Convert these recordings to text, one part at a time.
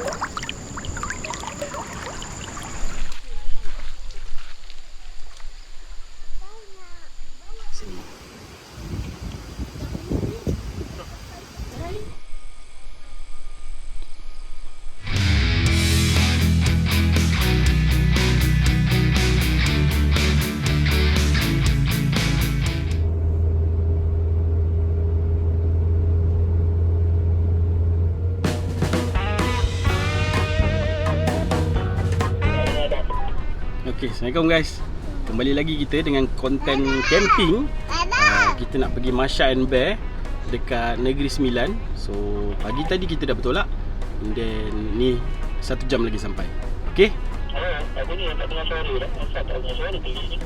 you Okey, Assalamualaikum guys. Kembali lagi kita dengan konten camping. Uh, kita nak pergi Masha and Bear dekat Negeri Sembilan. So, pagi tadi kita dah bertolak. And then ni satu jam lagi sampai. Okey? Oh, aku ni tak dengar suara dah. Tak dengar suara tinggi ni.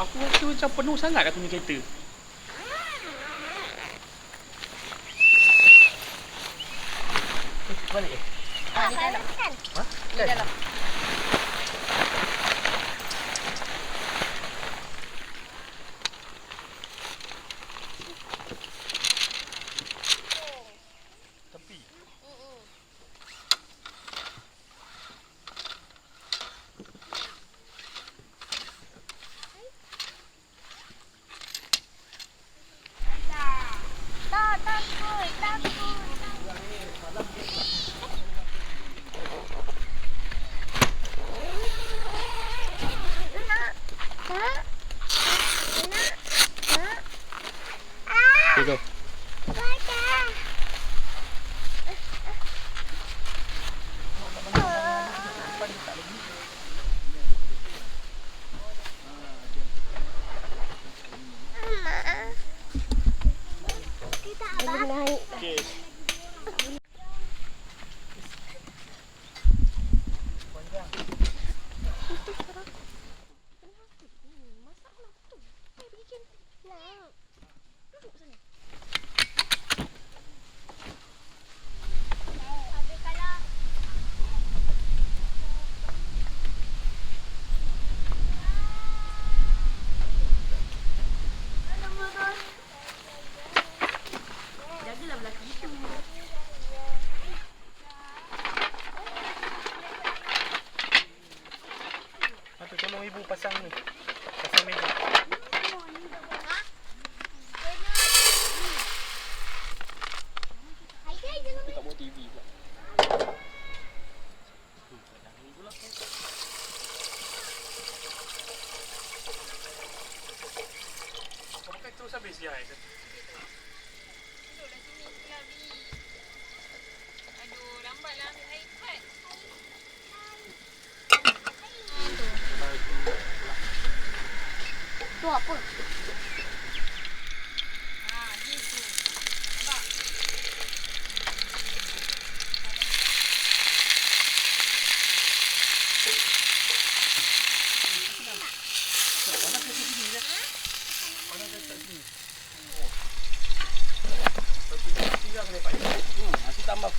Aku rasa macam penuh sangat tu ni kereta. Eh, balik eh Ha? Kan? Tepi. Terus habis ya. Aisyah? Tu apa?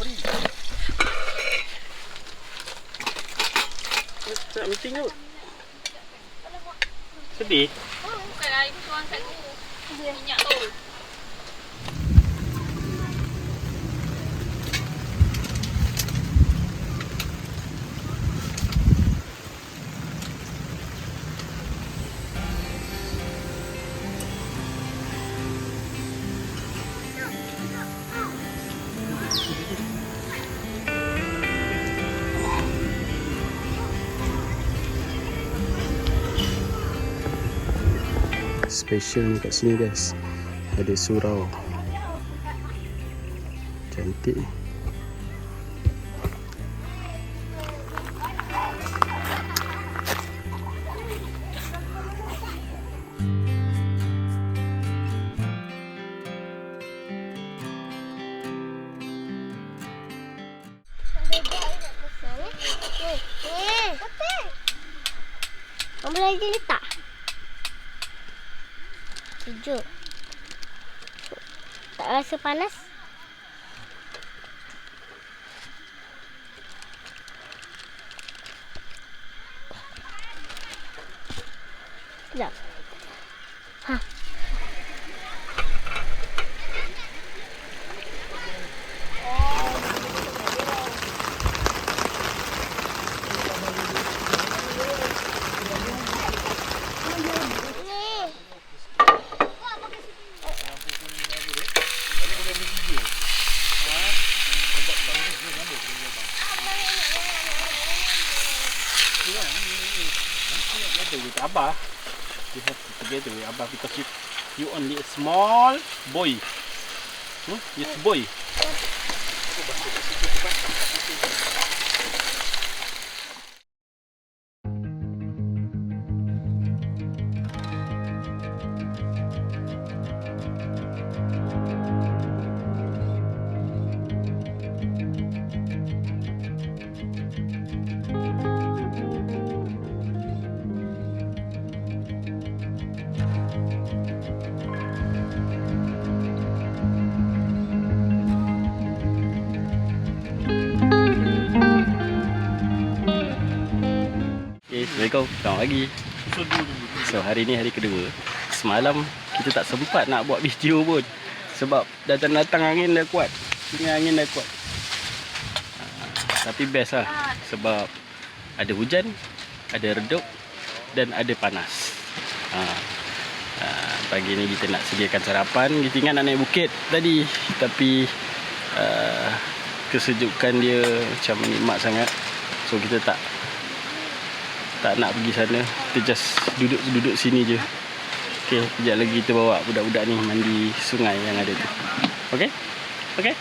Free. Tak meeting. Sedih. Oh, bukanlah ibu tuang kat tu. Minyak tu. Special kat sini guys. Ada surau. Cantik. Kamu lagi letak? Sejuk. Tak rasa panas? Sekejap. Ha. You have to together with Abba because you you only a small boy. Hmm? Yes, boy. Assalamualaikum. Selamat pagi. So, hari ni hari kedua. Semalam kita tak sempat nak buat video pun. Sebab datang-datang angin dah kuat. Sini angin dah kuat. Ah, tapi best lah. Sebab ada hujan, ada redup dan ada panas. Ah, ah, pagi ni kita nak sediakan sarapan. Kita ingat nak naik bukit tadi. Tapi kesejukan dia macam nikmat sangat. So kita tak tak nak pergi sana kita just duduk-duduk sini je Okay, kejap lagi kita bawa budak-budak ni mandi sungai yang ada tu Okay? Okay?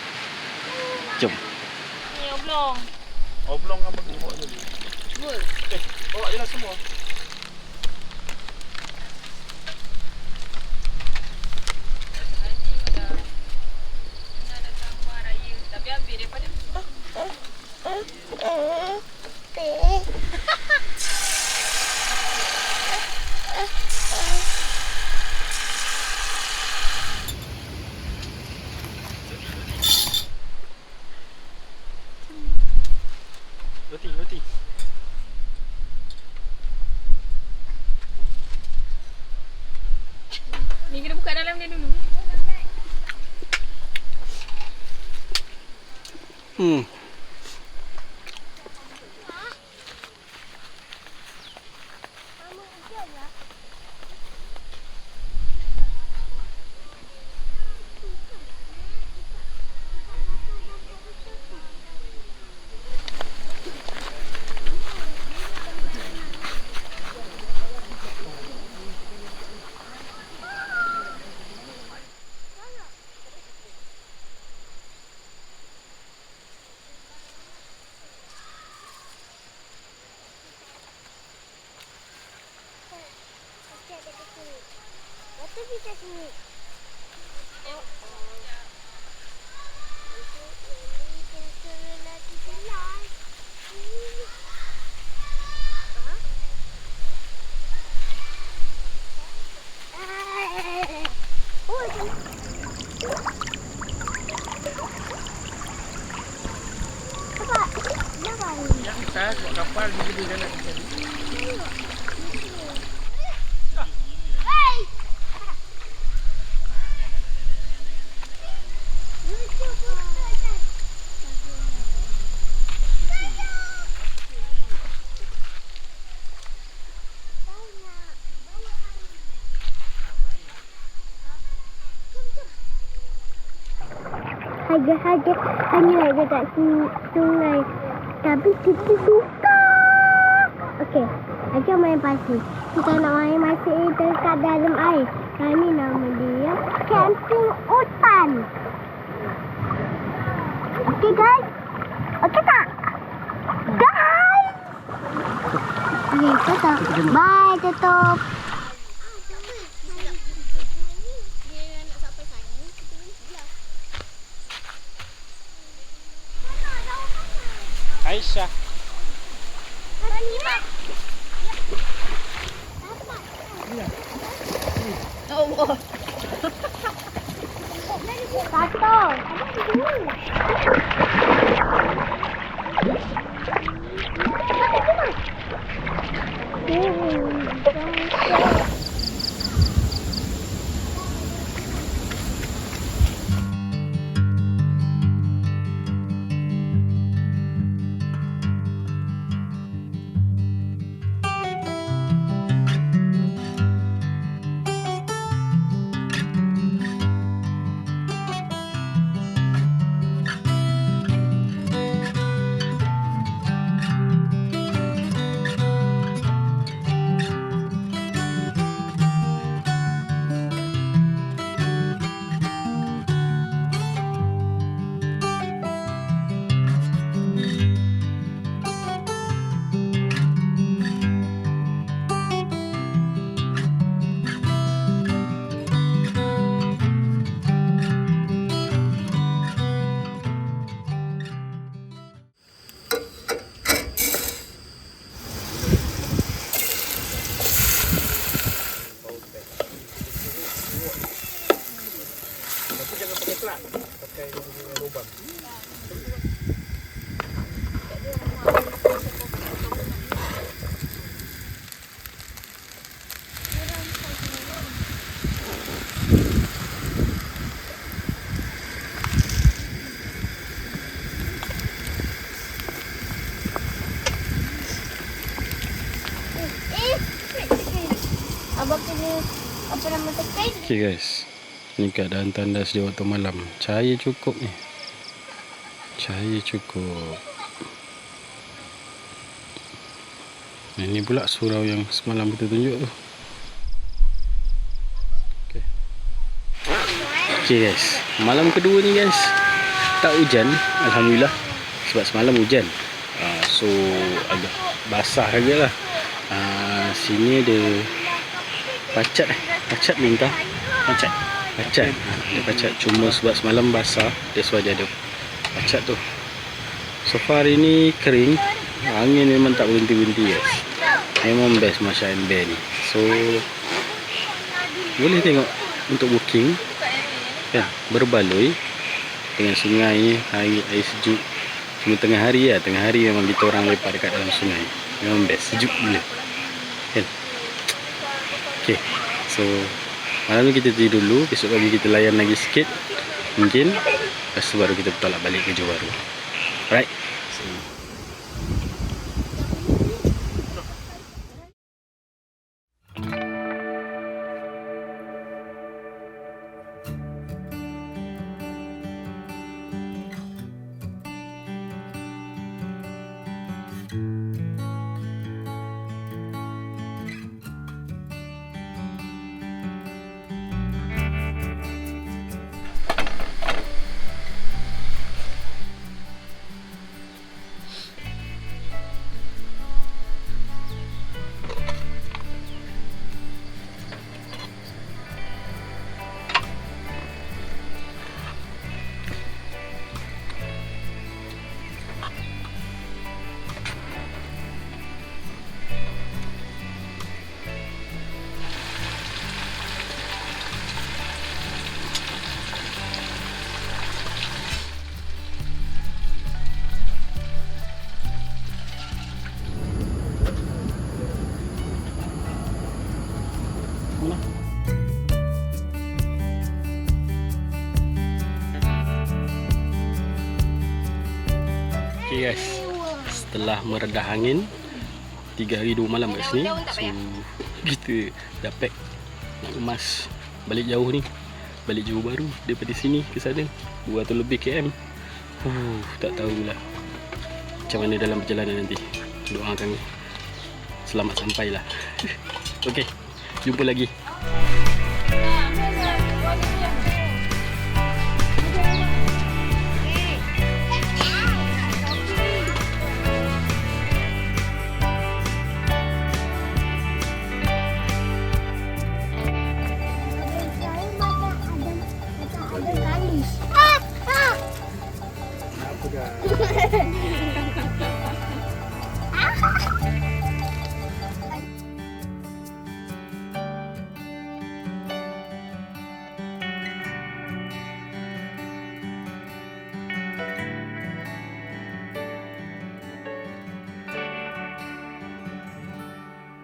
Jom Ni oblong. Oblong apa kau bawa tadi? Dua. Eh, bawa je lah semua. Buka dalam dia dulu. Hmm Haja-haja hanya ada kat sungai. Tapi kita suka. Okey, Haja main pasir. Kita nak main pasir dekat kat dalam air. Kami nama dia camping hutan. Okey guys. Okey tak? Guys. Okey, tutup. Bye, tutup. Aisyah. Satu. Eh, Apa nama tekan? Okay guys. Ni keadaan tandas dia waktu malam. Cahaya cukup ni. Cahaya cukup. Ini pula surau yang semalam kita tunjuk tu. Okay Okay guys. Malam kedua ni guys Tak hujan. Alhamdulillah. Sebab semalam hujan. Uh, So agak basah saja lah uh, Sini ada Pacat eh? Pacat lintah Pacat Pacat ha, Dia pacat Cuma sebab semalam basah That's why dia ada Pacat tu. So far hari ni kering Angin memang tak berhenti-berhenti guys. Memang best Masya and Bear ni. So Boleh tengok Untuk booking Kan Berbaloi Dengan sungai Air, air sejuk. Cuma tengah hari lah. Tengah hari memang kita orang lepak dekat dalam sungai. Memang best. Sejuk gila. Kan Okay So Malam ni kita tidur dulu Besok pagi kita layan lagi sikit Mungkin. Lepas tu baru kita tolak balik ke Johor. Bahru Alright. Okay guys Setelah meredah angin 3 hari 2 malam kat sini So kita dah pack Nak kemas Balik jauh ni. Balik Johor Baru Daripada sini ke sana 200 lebih km huh, Tak tahulah Macam mana dalam perjalanan nanti. Doakan Selamat sampai lah Okay Jumpa lagi.